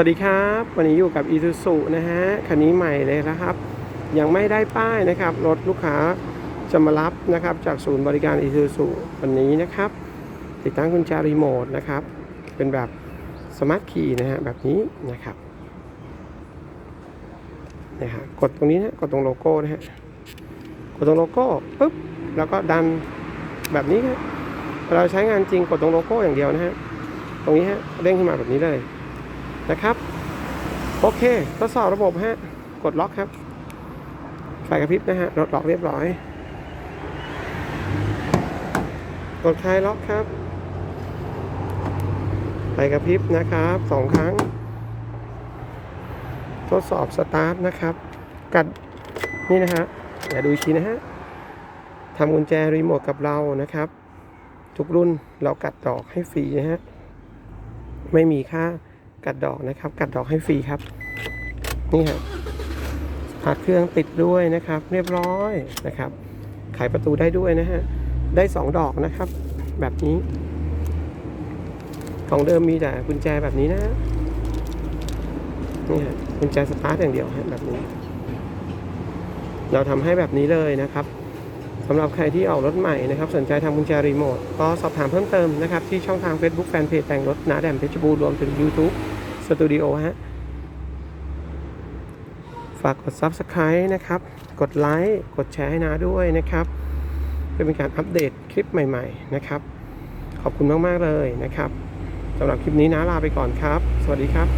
วัสดีครับ วันนี้อยู่กับ i s u z u นะฮะคันนี้ใหม่เลยนะครับ ยังไม่ได้ป้ายนะครับ รถลูกค้าจะมารับนะครับ จากศูนย์บริการ i s u z u วันนี้นะครับ ติดตั้งกุญแจรีโมทนะครับ เป็นแบบสมาร์ทคีย์นะฮะแบบนี้นะครับนะฮะกดตรงนี้นะกดตรงโลโก้นะฮะกดตรงโลโก้ปุ๊บแล้วก็ดันแบบนี้ครับเวลาใช้งานจริงกดตรงโลโก้อย่างเดียวนะฮะตรงนี้ฮะเด้งขึ้นมาแบบนี้เลย นะครับ โอเคทดสอบระบบฮะ กดล็อกครับไฟกระพริบนะฮะรถล็อกเรียบร้อย กดคลายล็อกครับไฟกระพริบนะครับสองครั้ง ทดสอบสตาร์ทนะครับ กัดนี่นะฮะเดี๋ยวดูอีกทีนะฮะทำกุญแจรีโมทกับเรานะครับ ทุกรุ่นเรากัดดอกให้ฟรีนะฮะ ไม่มีค่า กัดดอกนะครับ กัดดอกให้ฟรีครับ นี่ฮะสตาเครื่องติดด้วยนะครับ เรียบร้อยนะครับไขประตูได้ด้วยนะฮะ ได้สองดอกนะครับ แบบนี้ ของเดิมมีแต่กุญแจแบบนี้นะฮะนี่ฮะกุญแจสตาร์ทอย่างเดียวฮะแบบนี้ เราทำให้แบบนี้เลยนะครับ สำหรับใครที่ออกรถใหม่นะครับสนใจทำกุญแจรีโมทก็สอบถามเพิ่มเติมนะครับที่ช่องทาง Facebook Fanpage แต่งรถนาแดมเพชรบูรรวมถึง YouTube สตูดิโอฮะฝากกด Subscribe นะครับ กดไลค์กดแชร์ให้นาด้วยนะครับเพื่อเป็นการอัปเดตคลิปใหม่ ๆ นะครับ ขอบคุณมาก ๆ เลยนะครับสำหรับคลิปนี้นะลาไปก่อนครับ สวัสดีครับ